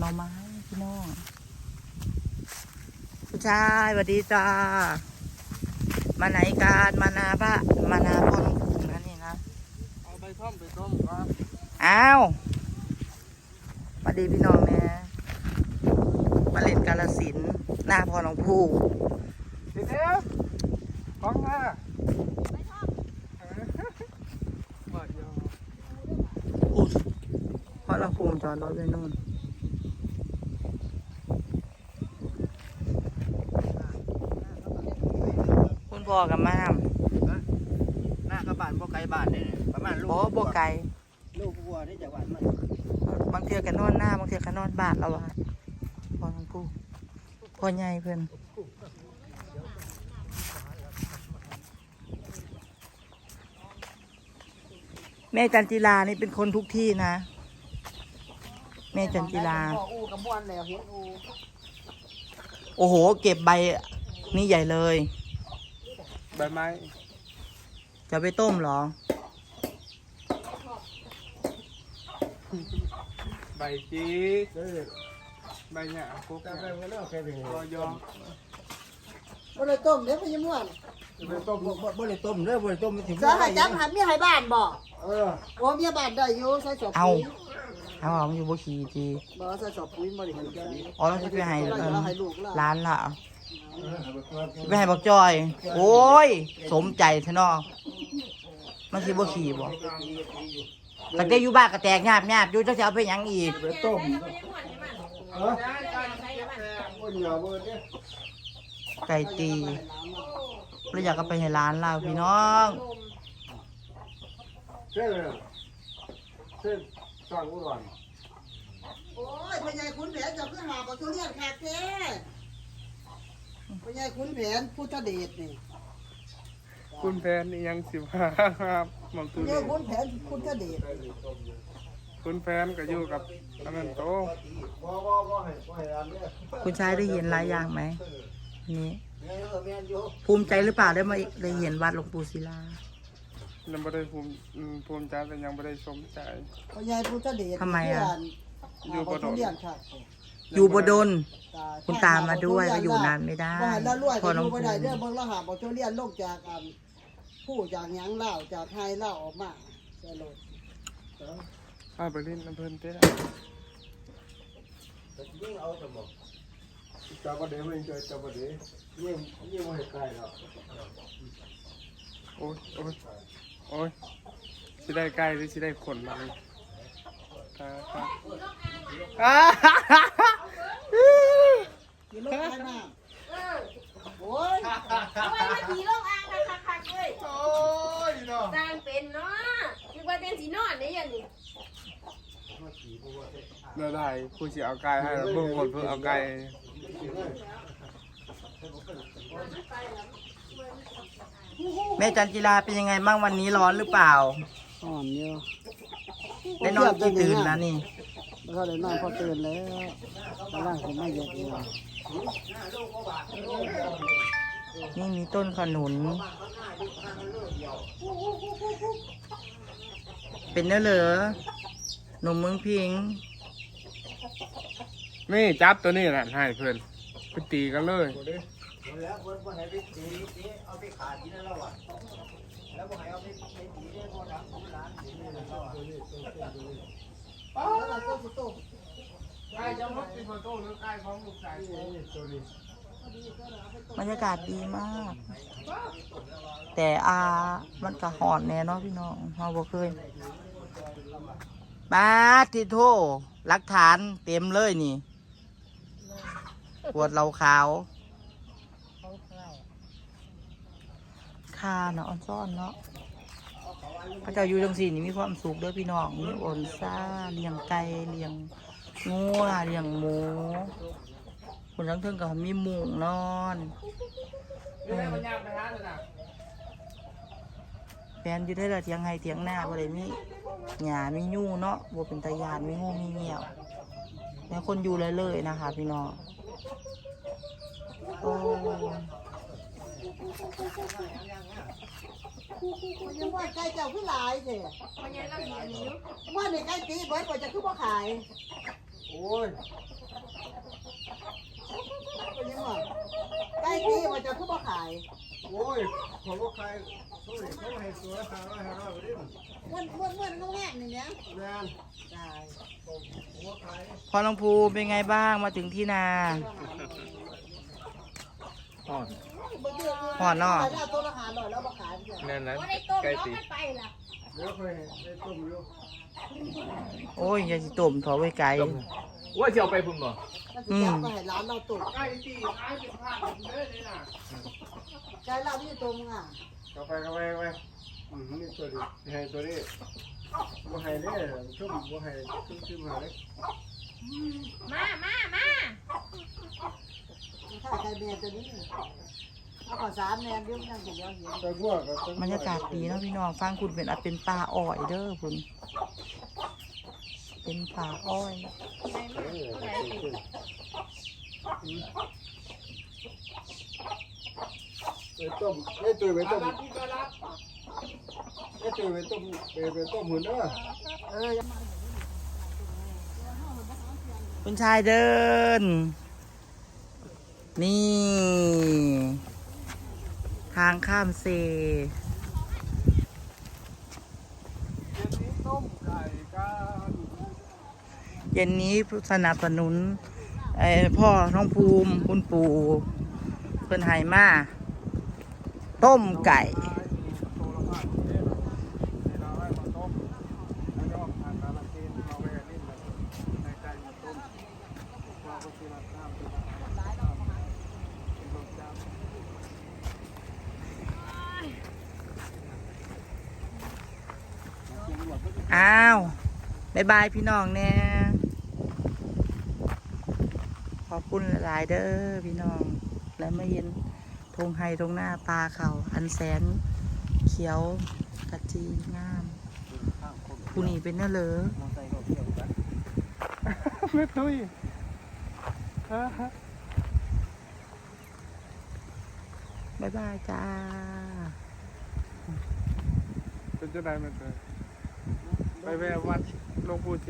หน่อไม้พี่น้องผู้ชายสวัสดีจ้า มาไหนกันมานาบ้ามานาพ่อน้องภูมินะนี่นะเอาไปท่อมไปต้มครับอ้าวสวัสดีพี่น้องเนี่ยมาเล่นกาลสินธุ์หน้าพ่อน้องภูมิเดี๋ยวกล้องมาบาดยาวอุ๊ยพ่อน้องภูมิจอดรถไว้นู่น พ่อกับม่ามหน้ากระบานบ่ไกลบ้านนี่ประมาณลูโอ้กบไกลลูกวัวนี่จากบ้านมันบางเทีกันนอนหน้าบางเทีกันนอนบาทแล้ววะพ่อน้องภูมิพ่อใหญ่เพิ่นแม่จันจิลานี่เป็นคนทุกที่นะ แม่จันจิลาพ่ออูกับบ้านแล้วเห็นอูโอ้โห เก็บใบนี่ใหญ่เลย ใบไม้ จะไปต้มเหรอ ใบจีใบหญ้ากุ๊กเนี่ยรอยองบ่ได้ต้มเด้อพญาม่วนบ่ต้มบ่บ่ได้ต้มเด้อบ่ได้ต้มมันสิสาหาจังหันมีให้บ้านบ่เออโอ้มีบ้านได้อยู่ใส่สอบเอาปุ๋ยเอาเอามันอยู่บ่ขี่จีบ่ใส่สอบปุ๋ยบ่ได้ให้จังอ๋อแล้วจะไปให้เราเอิ่มเราให้ลูกเราร้านละ ไปให้บักจอย โอ้ย สมใจเถอะนาะมันสิบ่ขี่บ่แต่ได้อยู่บ้านก็แตกงาบงาบอยู่จะเอาไปหยังอีก ไปต้มเออไก่ตีแล้วอยากก็ไปให้ร้านเราพี่น้องเด้อเด้อสร้างอุดรโอ้ยพญายขุนแผนเจ้าคือหาบ่ทุเรียนคักแท้ พญายขุนแผนพุทธเดชนี่คุณแพนนี่ยังสิบห้าครับหมองพตุญาลียขุนแผนพุทธเดชคุณแพนก็อยู่กับอันนั้นโตบ่บ่บ่ให้บ่ให้อันเด้อคุณชายได้เห็นหลายอย่างไหมอันนี้แม่เออแม่นอยู่ภูมิใจหรือเปล่าได้มาได้เห็นวัดหลวงปู่ศิลา ยังไม่ได้ภูมิอืมภูมิใจแต่ยังไม่ได้ชมใจพญายพุทธเดชทำไมอะ อยู่บ่โดนทุเรียนคัก อยู่บดลตายคุณตามมาด้วยก็อยู่นานไม่ได้บ่ให้ละรวยพก็ออน้องยู่ภูบ่ได้มิเด้อเบิ่งละหาบ่ทุเรียนลงจากอันผู้จากหยังเล่าจากไทยเล่าออกมาใช่โลดอ้าไปเล่นน้ำเพลินเต้ยิ่งเอาสมองจับบ่ได้มันจะจับบ่ได้ยิ่งยิ่งบ่ให้ใกล้แล้วโอ้ยโอ้ยโอ้ยสิได้ใกล้หรือสิได้ขนมาเลยตาตา อ้ามีลูกใครมาโอ้ยเอาไว้มาขี่ลงอ่างคักคักๆเลยโอ้ยเนาะสร้างเป็นเนาะคือว่าเป็นสีนอนนี่อย่างนี้เดี๋ยวได้ผู้สิเอาไก่ให้แล้วเบิ่งคนเพิ่งเอาไก่แม่จันจิลาเป็นยังไงบ้างวันนี้ร้อนหรือเปล่า อ่อนเยอะได้นอนกี่ตื่นแล้วนี่ แล้วก็ได้นอนพอตื่นแล้วกำลังผมไม่เยอะเองนี่มีต้นขนุน เป็นเนื้อเหลือหนุ่มเมืองพิง นี่จับตัวนี้แหละให้เพื่อนไปตีกันเลยแล้วเพิ่นบ่ให้ไปตีตีเอาไปขาดกินแล้วอะแล้วบ่ให้เอาไปไปตีได้บ่ทำร้านนี่แล้ว อะแล้วก็สิโตไก่จะมุดที่ประตูหรือไก่ของลูกชายบรรยากาศดีมาก แต่อามันกะหอนแน่เนาะพี่น้องเราบ่เคยบาที่โทหลักฐานเต็มเลยนี่ปวดเราขาวคาเนาะออนซ่อนเนาะ พระเจ้าอยู่จังสี่นี่มีความสุขเด้อพี่น้องมีโอนซ่าเลี้ยงไก่เลี้ยงงัวเลี้ยงหมูคนทั้งเทิงก็มีหมุงนอนแม่มันยามไปหาเลยนะแฟนอยู่ได้ละเถียงให้เถียงหน้าบ่ได้มีหญ้ามียู่เนาะบ่เป็นตายานมีงูมีเหี่ยวแล้วคนอยู่เลยเลยนะคะ พี่น้องโอ้ ยังว่าไก่เจ้าคือหลายแท้มันยังเราเห็นอยู่ว่าในไก่ตีเบิดบ่จะคือบ่ขายโอ้ยเป็นยังไงใกล้ปีมันจะทุบมาขายโอ้ยผมว่าใครสู้ดิเขาให้ตัวละห้าร้อยห้าร้อยไปดิม้วนม้วนม้วนงงแงนี่เนี้ยแม่นได้ผมว่าใครพอน้องภูมิเป็นไงบ้างมาถึงที่นา อ่อน ห่อเนาะ แล้วตัวละหาหน่อยแล้วมาขายเพื่อนแน่นนะบ่ได้ต้มใกล้เนาะตีมันไปล่ะเดี๋ยวเคยได้ต้มอยู่โอ้ยอย่าสิต้มถอไว้ไกล ว่าจะเอาไปพุ่มบ่ก็จะเอาไปให้ร้านเราตุ่ใกล้ตีท้ายเป็นผ้าผมเลยเลยนะใจเราที่ตัวมึงอะเข้าไปเข้าไปเข้าไปอืมนี่ตัวนี้ให้ตัวนี้ว่าให้เนี่ยชุ่มว่าให้ชุ่มชุ่มหาเลยมามามาถ้าใครแมนตัวนี้ เอาขอสามแมนเดี๋ยวนั่งเดี๋ยวเห็นตัวบัวกับตัวบรรยากาศดีเนาะพี่น้องฟังคุณเป็นอัดเป็นป่าอ้อยเด้อคุณเป็นป่าอ้อยไปต้มไอ้ตัวไปต้มไอ้ตัวไปต้มไปไปต้มหุ่นเด้อเออคุณชายเดิน นี่ ทางข้ามเซต้มไก่กันเย็นนี้สนับสนุนพ่อน้องภูมิคุณปู่เพิ่นไห้มา ต้มไก่ โตละผ้าเนี่ยเราให้มาต้มแล้วก็ผ่านการเกณฑ์เราไปนี่เลยในไก่มาต้มเราก็คือรับน้ำเป็นรสจัด อ้าวบายบายพี่น้องแน่ขอบคุณหลายๆเด้อพี่น้อง และเมื่อเย็นทงไฮทงหน้าปลาเขาอันแสน เขียวกะจีงามผู้นี้เป็นเนื้อเหลอไม่ตุ้ยฮะบายบายจ้าเป็นจะได้ไหมเธอ ไปแวะวัดหลวงปู่เจ